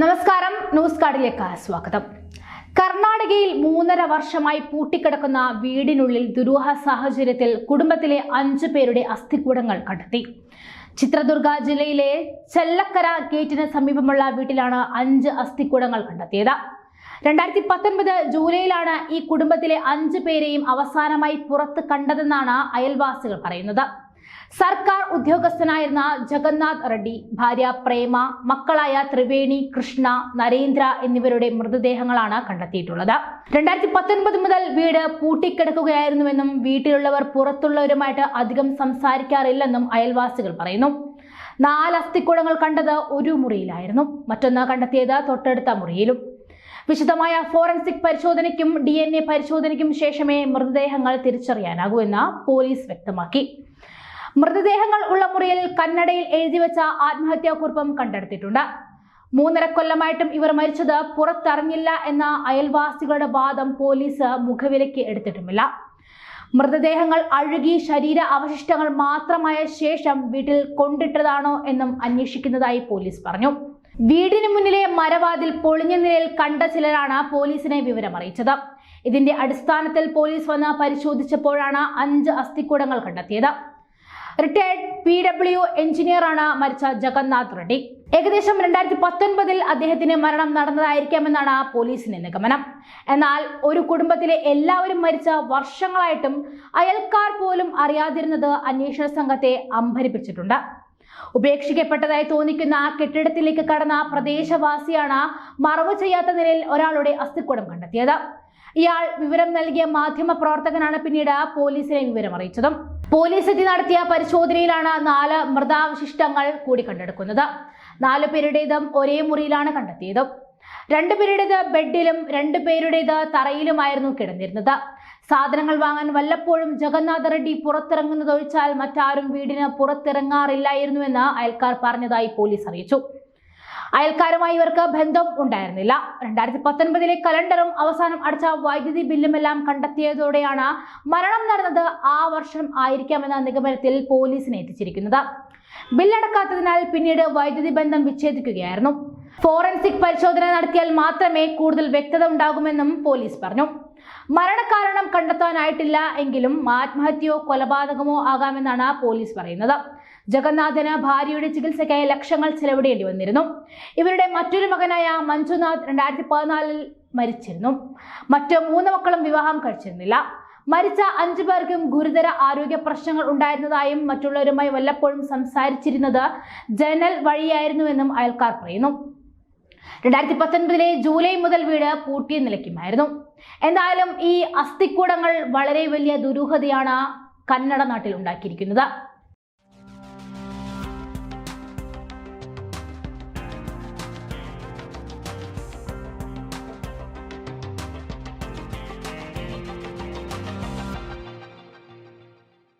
നമസ്കാരം. ന്യൂസ് കാർഡിലേക്ക് സ്വാഗതം. കർണാടകയിൽ മൂന്നര വർഷമായി പൂട്ടിക്കിടക്കുന്ന വീടിനുള്ളിൽ ദുരൂഹ സാഹചര്യത്തിൽ കുടുംബത്തിലെ അഞ്ചു പേരുടെ അസ്ഥികൂടങ്ങൾ കണ്ടെത്തി. ചിത്രദുർഗ ജില്ലയിലെ ചെല്ലക്കര ഗേറ്റിന് സമീപമുള്ള വീട്ടിലാണ് അഞ്ച് അസ്ഥികൂടങ്ങൾ കണ്ടെത്തിയത്. രണ്ടായിരത്തി പത്തൊൻപത് ജൂലൈയിലാണ് ഈ കുടുംബത്തിലെ അഞ്ചു പേരെയും അവസാനമായി പുറത്ത് കണ്ടതെന്നാണ് അയൽവാസികൾ പറയുന്നത്. സർക്കാർ ഉദ്യോഗസ്ഥനായിരുന്ന ജഗന്നാഥ് റെഡ്ഡി ഭാര്യ പ്രേമ മക്കളായ ത്രിവേണി കൃഷ്ണ നരേന്ദ്ര എന്നിവരുടെ മൃതദേഹങ്ങളാണ് കണ്ടെത്തിയിട്ടുള്ളത്. രണ്ടായിരത്തി പത്തൊൻപത് മുതൽ വീട് പൂട്ടിക്കിടക്കുകയായിരുന്നുവെന്നും വീട്ടിലുള്ളവർ പുറത്തുള്ളവരുമായിട്ട് അധികം സംസാരിക്കാറില്ലെന്നും അയൽവാസികൾ പറയുന്നു. നാല് അസ്ഥിക്കുടങ്ങൾ കണ്ടത് ഒരു മുറിയിലായിരുന്നു. മറ്റൊന്ന് കണ്ടെത്തിയത് തൊട്ടടുത്ത മുറിയിലും. വിശദമായ ഫോറൻസിക് പരിശോധനയ്ക്കും ഡി പരിശോധനയ്ക്കും ശേഷമേ മൃതദേഹങ്ങൾ തിരിച്ചറിയാനാകൂ എന്ന് പോലീസ് വ്യക്തമാക്കി. മൃതദേഹങ്ങൾ ഉള്ള മുറിയിൽ കന്നഡയിൽ ആത്മഹത്യാ ആത്മഹത്യാക്കുറിപ്പും കണ്ടെടുത്തിട്ടുണ്ട്. മൂന്നര കൊല്ലമായിട്ടും ഇവർ മരിച്ചത് പുറത്തറിഞ്ഞില്ല എന്ന അയൽവാസികളുടെ വാദം പോലീസ് മുഖവിലയ്ക്ക് എടുത്തിട്ടുമില്ല. മൃതദേഹങ്ങൾ അഴുകി ശരീര അവശിഷ്ടങ്ങൾ മാത്രമായ ശേഷം വീട്ടിൽ കൊണ്ടിട്ടതാണോ എന്നും അന്വേഷിക്കുന്നതായി പോലീസ് പറഞ്ഞു. വീടിന് മുന്നിലെ മരവാതിൽ പൊളിഞ്ഞ നിലയിൽ കണ്ട ചിലരാണ് പോലീസിനെ വിവരമറിയിച്ചത് ഇതിന്റെ അടിസ്ഥാനത്തിൽ പോലീസ് വന്ന് പരിശോധിച്ചപ്പോഴാണ് അഞ്ച് അസ്ഥിക്കൂടങ്ങൾ കണ്ടെത്തിയത്. റിട്ടയർഡ് പി ഡബ്ല്യു എഞ്ചിനീയറാണ് മരിച്ച ജഗന്നാഥ് റെഡ്ഡി. ഏകദേശം രണ്ടായിരത്തി പത്തൊൻപതിൽ അദ്ദേഹത്തിന് മരണം നടന്നതായിരിക്കാമെന്നാണ് പോലീസിന്റെ നിഗമനം. എന്നാൽ ഒരു കുടുംബത്തിലെ എല്ലാവരും മരിച്ച വർഷങ്ങളായിട്ടും അയൽക്കാർ പോലും അറിയാതിരുന്നത് അന്വേഷണ സംഘത്തെ അമ്പരിപ്പിച്ചിട്ടുണ്ട്. ഉപേക്ഷിക്കപ്പെട്ടതായി തോന്നിക്കുന്ന കെട്ടിടത്തിലേക്ക് കടന്ന പ്രദേശവാസിയാണ് മറവ് ചെയ്യാത്ത നിലയിൽ ഒരാളുടെ അസ്ഥിക്കൂടം കണ്ടെത്തിയത്. ഇയാൾ വിവരം നൽകിയ മാധ്യമ പ്രവർത്തകനാണ് പിന്നീട് പോലീസിനെ വിവരം അറിയിച്ചതും പോലീസ് എത്തി നടത്തിയ പരിശോധനയിലാണ് നാല് മൃതാവശിഷ്ടങ്ങൾ കൂടി കണ്ടെടുക്കുന്നത്. നാല് പേരുടേതും ഒരേ മുറിയിലാണ് കണ്ടെത്തിയത്. രണ്ടു പേരുടേത് ബെഡിലും രണ്ടു പേരുടേത് തറയിലുമായിരുന്നു കിടന്നിരുന്നത്. സാധനങ്ങൾ വാങ്ങാൻ വല്ലപ്പോഴും ജഗന്നാഥ റെഡ്ഡി പുറത്തിറങ്ങുന്നതൊഴിച്ചാൽ മറ്റാരും വീടിന് പുറത്തിറങ്ങാറില്ലായിരുന്നുവെന്ന് അയൽക്കാർ പറഞ്ഞതായി പോലീസ് അറിയിച്ചു. അയൽക്കാരുമായി ഇവർക്ക് ബന്ധം ഉണ്ടായിരുന്നില്ല. രണ്ടായിരത്തി പത്തൊൻപതിലെ കലണ്ടറും അവസാനം അടച്ച വൈദ്യുതി ബില്ലുമെല്ലാം കണ്ടെത്തിയതോടെയാണ് മരണം നടന്നത് ആ വർഷം ആയിരിക്കാമെന്ന നിഗമനത്തിൽ പോലീസിനെ എത്തിച്ചിരിക്കുന്നത്. ബില്ലടക്കാത്തതിനാൽ പിന്നീട് വൈദ്യുതി ബന്ധം വിച്ഛേദിക്കുകയായിരുന്നു. ഫോറൻസിക് പരിശോധന നടത്തിയാൽ മാത്രമേ കൂടുതൽ വ്യക്തത ഉണ്ടാകുമെന്നും പോലീസ് പറഞ്ഞു. മരണകാരണം കണ്ടെത്താനായിട്ടില്ല എങ്കിലും ആത്മഹത്യയോ കൊലപാതകമോ ആകാമെന്നാണ് പോലീസ് പറയുന്നത്. ജഗന്നാഥന് ഭാര്യയുടെ ചികിത്സയ്ക്കായി ലക്ഷങ്ങൾ ചെലവിടേണ്ടി വന്നിരുന്നു. ഇവരുടെ മറ്റൊരു മകനായ മഞ്ജുനാഥ് രണ്ടായിരത്തി പതിനാലിൽ മരിച്ചിരുന്നു. മറ്റ് മൂന്ന് മക്കളും വിവാഹം കഴിച്ചിരുന്നില്ല. മരിച്ച അഞ്ചു പേർക്കും ഗുരുതര ആരോഗ്യ പ്രശ്നങ്ങൾ ഉണ്ടായിരുന്നതായും മറ്റുള്ളവരുമായി വല്ലപ്പോഴും സംസാരിച്ചിരുന്നത് ജനൽ വഴിയായിരുന്നുവെന്നും അയൽക്കാർ പറയുന്നു. രണ്ടായിരത്തി പത്തൊൻപതിലെ ജൂലൈ മുതൽ വീട് പൂട്ടിയ നിലയ്ക്കുമായിരുന്നു. എന്തായാലും ഈ അസ്ഥിക്കൂടങ്ങൾ വളരെ വലിയ ദുരൂഹതയാണ് കന്നഡ നാട്ടിൽ ഉണ്ടാക്കിയിരിക്കുന്നത്.